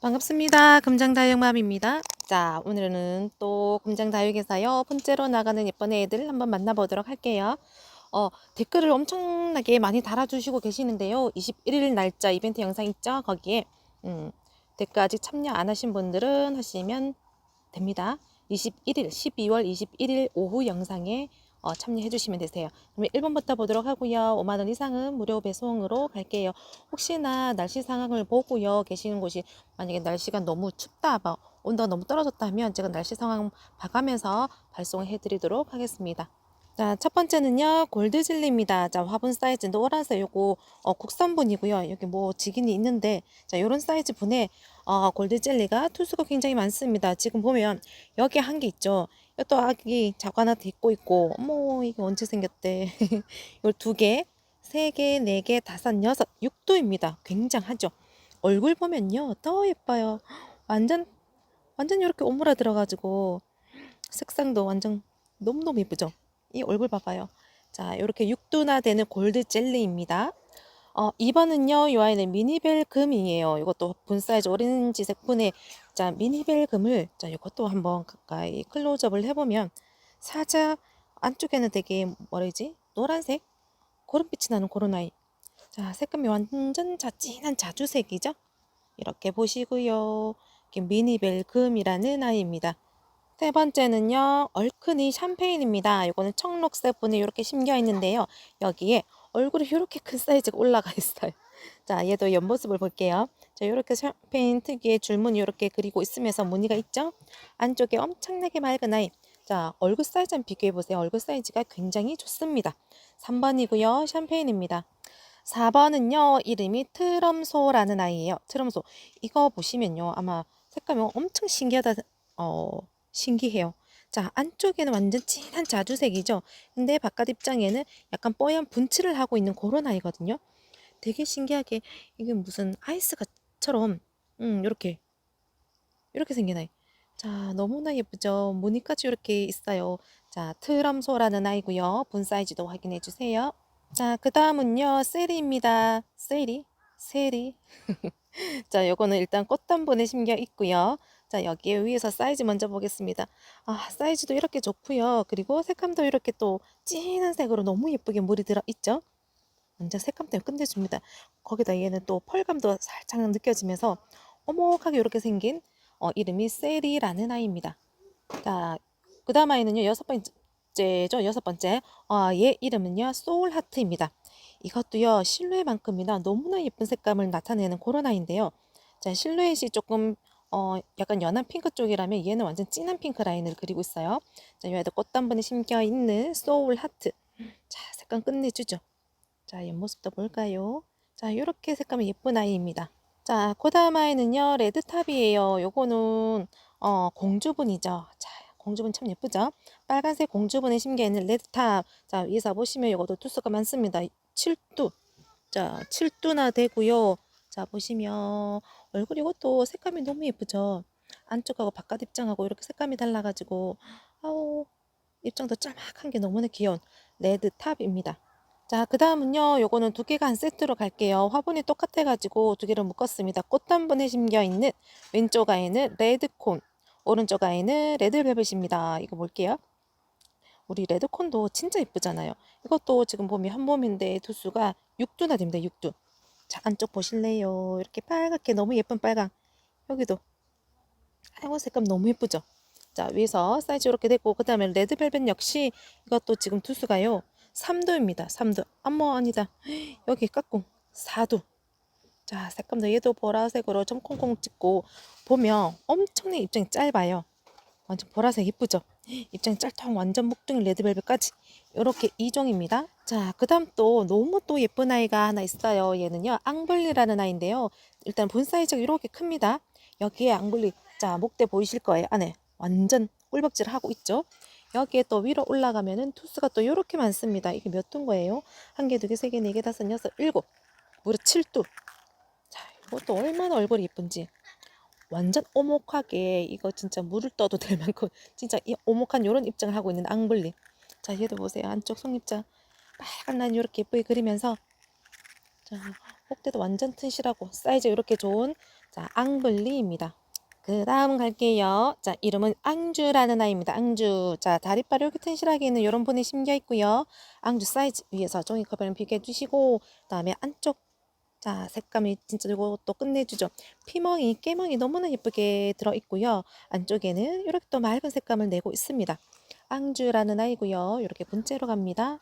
반갑습니다. 금장다육맘입니다. 자, 오늘은 또 금장다육에서요. 번째로 나가는 예쁜 애들 한번 만나보도록 할게요. 어, 댓글을 엄청나게 많이 달아주시고 계시는데요. 21일 날짜 이벤트 영상 있죠? 거기에 음, 댓글 아직 참여 안 하신 분들은 하시면 됩니다. 21일, 12월 21일 오후 영상에 어, 참여해 주시면 되세요. 그러면 1번부터 보도록 하고요. 5만원 이상은 무료 배송으로 갈게요. 혹시나 날씨 상황을 보고요. 계시는 곳이 만약에 날씨가 너무 춥다, 막 온도가 너무 떨어졌다 하면 제가 날씨 상황 봐가면서 발송해 드리도록 하겠습니다. 자, 첫 번째는요, 골드질리입니다. 자, 화분 사이즈 노란색 요거 어, 국산분이고요. 여기 뭐 직인이 있는데, 자, 요런 사이즈 분에 어, 골드젤리가 투수가 굉장히 많습니다. 지금 보면 여기 한 개 있죠. 또 아기 하나 더 있고 있고, 어머, 이게 언제 생겼대. 요두 개, 세 개, 네 개, 다섯, 여섯, 육도입니다. 굉장하죠. 얼굴 보면요, 더 예뻐요. 완전, 완전 이렇게 오므라들어 가지고, 색상도 완전 너무너무 예쁘죠. 이 얼굴 봐봐요. 자, 이렇게 육두나 되는 골드 젤리입니다. 어, 2번은요, 이 아이는 미니벨 금이에요. 이것도 분 사이즈 오렌지색 분에, 자, 미니벨 금을, 자, 이것도 한번 가까이 클로즈업을 해보면, 살짝 안쪽에는 되게, 뭐라지? 노란색? 고른빛이 나는 그런 아이. 자, 색감이 완전 자, 진한 자주색이죠? 이렇게 보시고요. 이렇게 미니벨 금이라는 아이입니다. 세 번째는요, 얼큰이 샴페인입니다. 이거는 청록색 분에 이렇게 심겨 있는데요. 여기에 얼굴이 이렇게 큰 사이즈가 올라가 있어요. 자, 얘도 옆모습을 볼게요. 자, 이렇게 샴페인 특유의 줄무늬 이렇게 그리고 있으면서 무늬가 있죠? 안쪽에 엄청나게 맑은 아이. 자, 얼굴 사이즈 한번 비교해 보세요. 얼굴 사이즈가 굉장히 좋습니다. 3번이고요. 샴페인입니다. 4번은요, 이름이 트럼소라는 아이예요. 트럼소. 이거 보시면요, 아마 색감이 엄청 신기하다, 어, 신기해요. 자, 안쪽에는 완전 진한 자주색이죠. 근데 바깥 입장에는 약간 뽀얀 분칠을 하고 있는 그런 아이거든요. 되게 신기하게 이게 무슨 아이스가처럼 음, 이렇게 이렇게 생긴 아이. 자, 너무나 예쁘죠. 무늬까지 이렇게 있어요. 자, 트럼소라는 아이고요. 분 사이즈도 확인해 주세요. 자, 그 다음은요, 세리입니다. 세리, 세리. 자, 요거는 일단 꽃단분에 심겨 있고요. 자, 여기에 위에서 사이즈 먼저 보겠습니다. 아, 사이즈도 이렇게 좋고요. 그리고 색감도 이렇게 또 진한 색으로 너무 예쁘게 물이 들어 있죠. 완전 색감 때문에 끝내줍니다. 거기다 얘는 또 펄감도 살짝 느껴지면서 오목하게 이렇게 생긴 어, 이름이 세리라는 아이입니다. 자, 그 다음 아이는요, 여섯 번째죠. 여섯 번째. 어, 얘 이름은요, 소울 하트입니다. 이것도요, 실루엣만큼이나 너무나 예쁜 색감을 나타내는 아이인데요. 자, 실루엣이 조금 어, 약간 연한 핑크 쪽이라면 얘는 완전 진한 핑크 라인을 그리고 있어요. 자, 여기도 꽃단분이 심겨 있는 소울 하트. 자, 색감 끝내주죠. 자, 옆모습도 볼까요? 자, 이렇게 색감이 예쁜 아이입니다. 자, 아이는요, 레드탑이에요. 요거는, 어, 공주분이죠. 자, 공주분 참 예쁘죠? 빨간색 공주분에 심겨 있는 레드탑. 자, 위에서 보시면 이것도 투수가 많습니다. 7두. 자, 7두나 되고요. 자, 보시면 얼굴 이것도 색감이 너무 예쁘죠? 안쪽하고 바깥 입장하고 이렇게 색감이 달라가지고, 아우, 입장도 짤막한 게 너무나 귀여운 레드 탑입니다. 자, 그 다음은요, 요거는 두 개가 한 세트로 갈게요. 화분이 똑같아가지고 두 개를 묶었습니다. 꽃 한 번에 심겨 있는 왼쪽 아이는 레드콘, 오른쪽 아이는 레드벨벳입니다. 이거 볼게요. 우리 레드콘도 진짜 예쁘잖아요. 이것도 지금 보면 한 몸인데 두수가 6두나 됩니다. 6두. 자, 안쪽 보실래요? 이렇게 빨갛게 너무 예쁜 빨강. 여기도. 아이고, 색감 너무 예쁘죠? 자, 위에서 사이즈 이렇게 됐고, 그 다음에 레드벨벳 역시 이것도 지금 두수가요. 3두입니다. 3두. 어머, 아니다. 여기 깍꿍. 4두. 자, 색감도 얘도 보라색으로 좀 콩콩 찍고, 보면 엄청나게 입장이 짧아요. 완전 보라색 이쁘죠? 입장이 짤통 완전 목둥이 레드벨벳까지 이렇게 2종입니다. 자, 그 다음 또 너무 또 예쁜 아이가 하나 있어요. 얘는요, 앙블리라는 아이인데요. 일단 본 사이즈가 이렇게 큽니다. 여기에 앙블리, 자, 목대 보이실 거예요. 안에 완전 꿀벅지를 하고 있죠. 여기에 또 위로 올라가면은 투수가 또 이렇게 많습니다. 이게 몇 두인 거예요? 한 개, 두 개, 세 개, 네 개, 다섯, 여섯, 일곱. 무려 7두. 자, 이것도 얼마나 얼굴이 예쁜지. 완전 오목하게 이거 진짜 물을 떠도 될 만큼 진짜 이 오목한 이런 입장을 하고 있는 앙블리. 자, 얘도 보세요. 안쪽 속입장 빨간 라인 이렇게 예쁘게 그리면서 자, 혹대도 완전 튼실하고 사이즈 이렇게 좋은 자, 앙블리입니다. 그 다음 갈게요. 자, 이름은 앙주라는 아이입니다. 앙주. 자, 다리빨 이렇게 튼실하게 있는 이런 분이 심겨 있고요. 앙주 사이즈 위에서 종이컵에는 비교해 주시고, 그 다음에 안쪽 자, 색감이 진짜 이것도 끝내주죠. 피멍이, 깨멍이 너무나 예쁘게 들어있고요. 안쪽에는 이렇게 또 맑은 색감을 내고 있습니다. 앙주라는 아이고요. 이렇게 분째로 갑니다.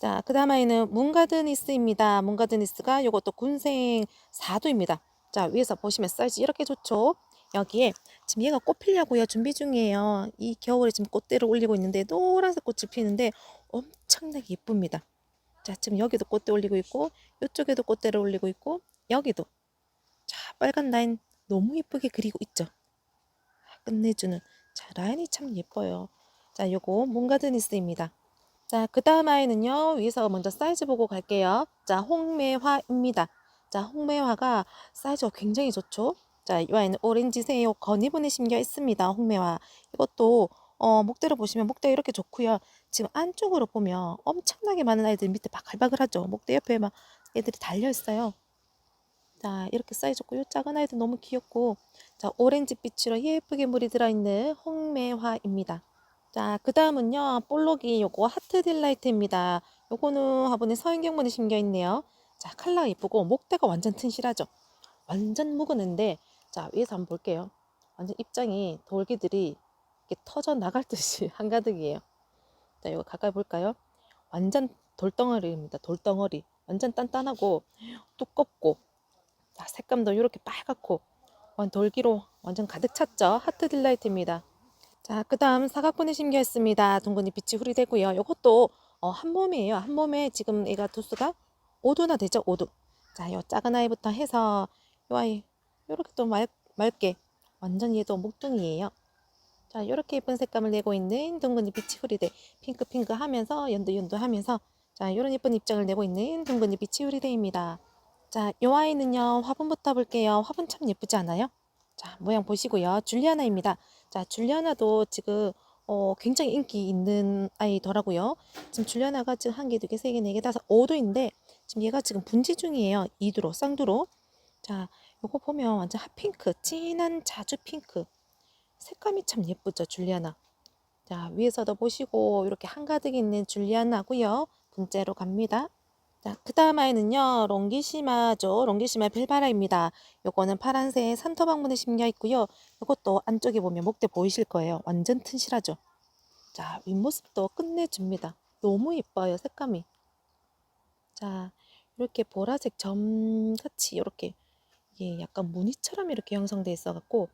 자, 그 다음 아이는 문가드니스입니다. 문가드니스가 이것도 군생 4도입니다. 자, 위에서 보시면 사이즈 이렇게 좋죠. 여기에 지금 얘가 꽃 피려고요. 준비 중이에요. 이 겨울에 지금 꽃대를 올리고 있는데 노란색 꽃을 피는데 엄청나게 예쁩니다. 자, 지금 여기도 꽃대 올리고 있고 이쪽에도 꽃대를 올리고 있고 여기도 자, 빨간 라인 너무 예쁘게 그리고 있죠. 아, 끝내주는 자, 라인이 참 예뻐요. 자, 요거 몽가드니스입니다. 자, 그 다음 아이는요. 위에서 먼저 사이즈 보고 갈게요. 자, 홍매화입니다. 자, 홍매화가 사이즈가 굉장히 좋죠. 자, 이 아이는 오렌지색의 건이분에 심겨 있습니다. 홍매화. 이것도 어, 목대로 보시면 목대 이렇게 좋고요. 지금 안쪽으로 보면 엄청나게 많은 아이들 밑에 바글바글하죠. 목대 옆에 막 애들이 달려 있어요. 자, 이렇게 사이즈 좋고 요 작은 아이도 너무 귀엽고 자, 오렌지 빛으로 예쁘게 물이 들어 있는 홍매화입니다. 자, 그 다음은요, 볼록이 요거 하트 딜라이트입니다. 요거는 화분에 서인경분이 심겨 있네요. 자, 컬러가 예쁘고 목대가 완전 튼실하죠. 완전 묵은데 자, 위에서 한번 볼게요. 완전 입장이 돌기들이 이렇게 터져 나갈 듯이 한가득이에요. 자, 이거 가까이 볼까요? 완전 돌덩어리입니다. 돌덩어리. 완전 단단하고 두껍고 자, 색감도 이렇게 빨갛고 완 돌기로 완전 가득 찼죠. 하트 딜라이트입니다. 자, 그 다음 사각분에 심겨있습니다. 둥근이 빛이 후리되고요. 이것도 어, 한 몸이에요. 한 몸에 지금 얘가 두수가 5도나 되죠. 5도. 자, 요 작은 아이부터 해서 요 아이 요렇게 또 맑, 맑게 완전 얘도 목둥이에요. 자, 요렇게 예쁜 색감을 내고 있는 둥근이 빛이 후리대 핑크핑크 하면서 연두연두 하면서 자, 요런 예쁜 입장을 내고 있는 둥근이 빛이 후리대입니다. 자, 요 아이는요. 화분부터 볼게요. 화분 참 예쁘지 않아요? 자, 모양 보시고요. 줄리아나입니다. 자, 줄리아나도 지금 어, 굉장히 인기 있는 아이더라고요. 지금 줄리아나가 지금 한 개, 두 개, 세 개, 네 개, 다섯, 5도인데 지금 얘가 지금 분지 중이에요. 2두로, 쌍두로. 자, 요거 보면 완전 핫핑크, 진한 자주 핑크. 색감이 참 예쁘죠, 줄리아나. 자, 위에서도 보시고 이렇게 한가득 있는 줄리아나고요. 분째로 갑니다. 자, 그 다음 아이는요, 롱기시마죠. 롱기시마 벨바라입니다. 요거는 파란색 산토방문에 심겨 있고요. 요것도 안쪽에 보면 목대 보이실 거예요. 완전 튼실하죠. 자, 윗모습도 끝내줍니다. 너무 예뻐요, 색감이. 자, 이렇게 보라색 점같이 이렇게 이게 약간 무늬처럼 이렇게 형성돼 있어 갖고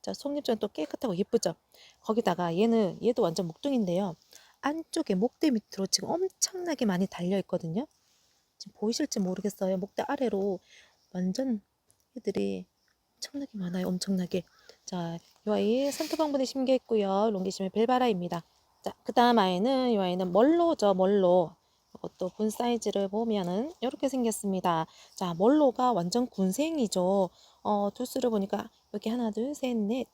자, 속잎전 또 깨끗하고 예쁘죠? 거기다가 얘는 얘도 완전 목둥인데요. 안쪽에 목대 밑으로 지금 엄청나게 많이 달려 있거든요. 지금 보이실지 모르겠어요. 목대 아래로 완전 애들이 엄청나게 많아요. 엄청나게. 자, 이 아이 산토방분에 심겨 있고요. 롱기심의 벨바라입니다. 자, 그 다음 아이는 이 아이는 멀로죠. 멀로. 이것도 분 사이즈를 보면은 이렇게 생겼습니다. 자, 멀로가 완전 군생이죠. 어, 두수를 보니까 여기 하나, 둘, 셋, 넷.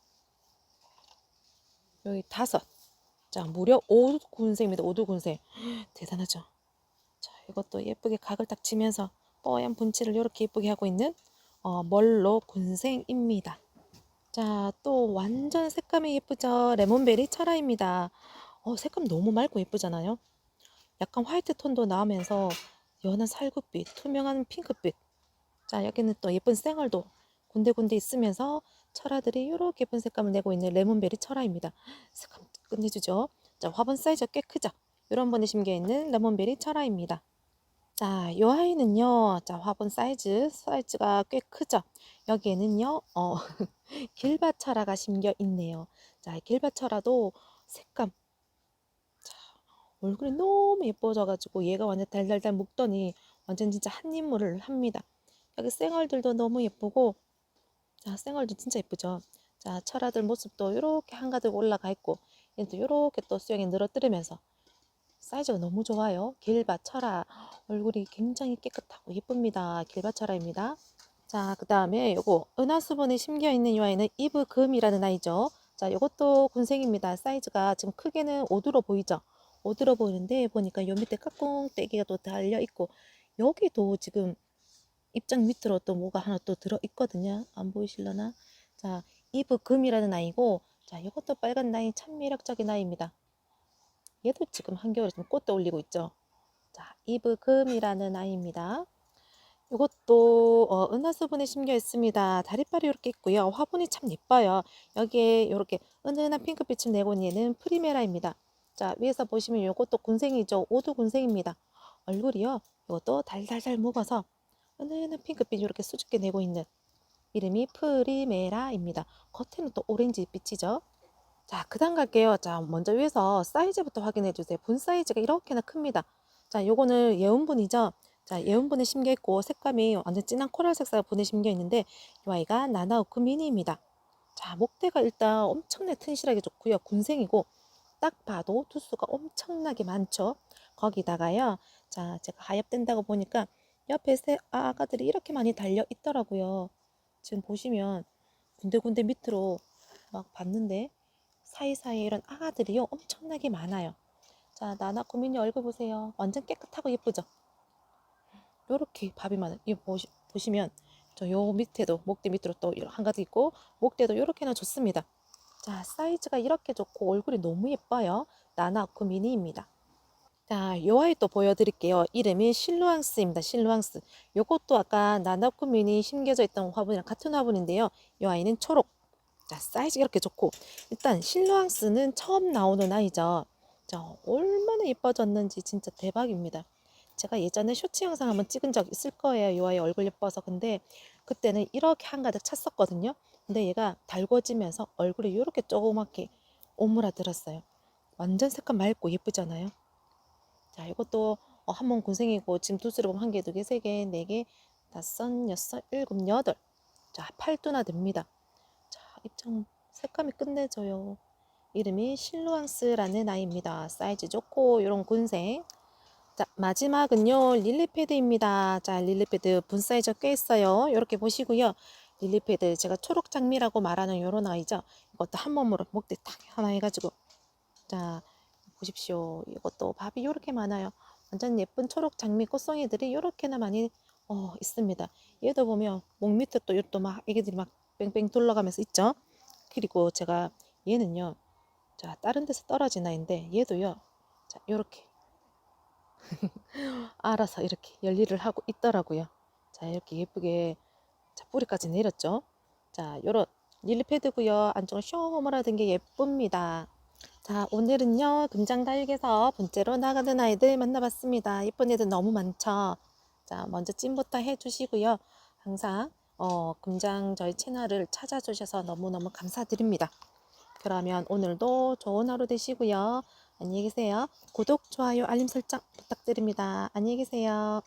여기 다섯. 자, 무려 5군생입니다. 5두 군생. 대단하죠. 자, 이것도 예쁘게 각을 딱 치면서 뽀얀 분칠을 이렇게 예쁘게 하고 있는 어, 멀로 군생입니다. 자, 또 완전 색감이 예쁘죠? 레몬베리 철화입니다. 어, 색감 너무 맑고 예쁘잖아요? 약간 화이트 톤도 나오면서 연한 살구빛, 투명한 핑크빛. 자, 여기는 또 예쁜 쌩얼도 군데군데 있으면서 철화들이 이렇게 예쁜 색감을 내고 있는 레몬베리 철화입니다. 색감 끝내주죠? 자, 화분 사이즈가 꽤 크죠? 이런 번에 심겨 있는 레몬베리 철화입니다. 자, 이 아이는요, 자, 화분 사이즈, 사이즈가 꽤 크죠? 여기에는요, 어, 길바철화가 심겨 있네요. 자, 길바철화도 색감, 자, 얼굴이 너무 예뻐져가지고 얘가 완전 달달달 묶더니 완전 진짜 한 입물을 합니다. 여기 쌩얼들도 너무 예쁘고, 자, 쌩얼도 진짜 예쁘죠? 자, 철화들 모습도 이렇게 한가득 올라가 있고, 얘도 이렇게 또 수영이 늘어뜨리면서 사이즈가 너무 좋아요. 길바 철화 얼굴이 굉장히 깨끗하고 예쁩니다. 길바 철화입니다. 자, 그 다음에 요거 은하수분에 심겨 있는 이 아이는 이브금이라는 아이죠. 자, 요것도 군생입니다. 사이즈가 지금 크게는 오드로 보이죠? 오드로 보이는데 보니까 요 밑에 까꿍 떼기가 또 달려 있고 여기도 지금 입장 밑으로 또 뭐가 하나 또 들어 있거든요. 안 보이실려나? 자, 이브 금이라는 아이고, 자, 이것도 빨간 나이 참 매력적인 아이입니다. 얘도 지금 한겨울에 좀 꽃도 올리고 있죠. 자, 이브 금이라는 아이입니다. 이것도 어, 은하수분에 심겨 있습니다. 다리빨이 이렇게 있고요. 화분이 참 예뻐요. 여기에 이렇게 은은한 핑크빛을 내고 있는 얘는 프리메라입니다. 자, 위에서 보시면 이것도 군생이죠. 오두 군생입니다. 얼굴이요. 이것도 달달달 먹어서 은은한 핑크빛 이렇게 수줍게 내고 있는 이름이 프리메라입니다. 겉에는 또 오렌지 빛이죠. 자, 그 다음 갈게요. 자, 먼저 위에서 사이즈부터 확인해 주세요. 분 사이즈가 이렇게나 큽니다. 자, 요거는 예온분이죠. 자, 예온분에 심겨 있고 색감이 완전 진한 코랄 색상 분에 심겨 있는데 이 아이가 나나우크 미니입니다. 자, 목대가 일단 엄청나게 튼실하게 좋고요. 군생이고 딱 봐도 두수가 엄청나게 많죠. 거기다가요. 자, 제가 하엽된다고 보니까 옆에 새 아가들이 이렇게 많이 달려 있더라고요. 지금 보시면 군데군데 밑으로 막 봤는데 사이사이에 이런 아가들이요. 엄청나게 많아요. 자, 나나코 미니 얼굴 보세요. 완전 깨끗하고 예쁘죠? 요렇게 밥이 많아요. 이 보시, 보시면 저 요 밑에도 목대 밑으로 또 한 가지 있고 목대도 요렇게나 좋습니다. 자, 사이즈가 이렇게 좋고 얼굴이 너무 예뻐요. 나나코 미니입니다. 자, 요 아이 또 보여드릴게요. 이름이 실루앙스입니다. 실루앙스. 요것도 아까 나나코 미니 심겨져 있던 화분이랑 같은 화분인데요. 요 아이는 초록. 자, 사이즈 이렇게 좋고 일단 실루앙스는 처음 나오는 아이죠. 자, 얼마나 예뻐졌는지 진짜 대박입니다. 제가 예전에 쇼츠 영상 한번 찍은 적 있을 거예요. 요 아이 얼굴 예뻐서. 근데 그때는 이렇게 한가득 찼었거든요. 근데 얘가 달궈지면서 얼굴이 이렇게 조그맣게 오므라들었어요. 완전 색감 맑고 예쁘잖아요. 자, 이것도 어, 한번 군생이고 지금 보면 한 개, 두 개, 세 개, 네 개, 다섯, 여섯, 일곱, 여덟. 자, 팔두나 됩니다. 자, 입장 색감이 끝내줘요. 이름이 실루앙스라는 아이입니다. 사이즈 좋고 이런 군생. 자, 마지막은요. 릴리패드입니다. 자, 릴리패드 분 사이즈 꽤 있어요. 이렇게 보시고요. 릴리패드 제가 초록 장미라고 말하는 이런 아이죠. 이것도 한 몸으로 목대 딱 하나 해가지고 자 보십시오. 이것도 밥이 이렇게 많아요. 완전 예쁜 초록 장미 꽃송이들이 이렇게나 많이 어, 있습니다. 얘도 보면 목 밑에 또 이것도 막 애기들이 막 뺑뺑 둘러가면서 있죠. 그리고 제가 얘는요. 자 다른 데서 떨어진 아이인데 얘도요. 자 이렇게 알아서 이렇게 열일을 하고 있더라고요. 자 이렇게 예쁘게 자 뿌리까지 내렸죠. 자 요런 릴리패드고요. 안쪽은 쇼머라든 게 예쁩니다. 자, 오늘은요, 금장 다육에서 번째로 나가는 아이들 만나봤습니다. 예쁜 애들 너무 많죠? 자, 먼저 찐부터 해주시고요. 항상, 어, 금장 저희 채널을 찾아주셔서 너무너무 감사드립니다. 그러면 오늘도 좋은 하루 되시고요. 안녕히 계세요. 구독, 좋아요, 알림 설정 부탁드립니다. 안녕히 계세요.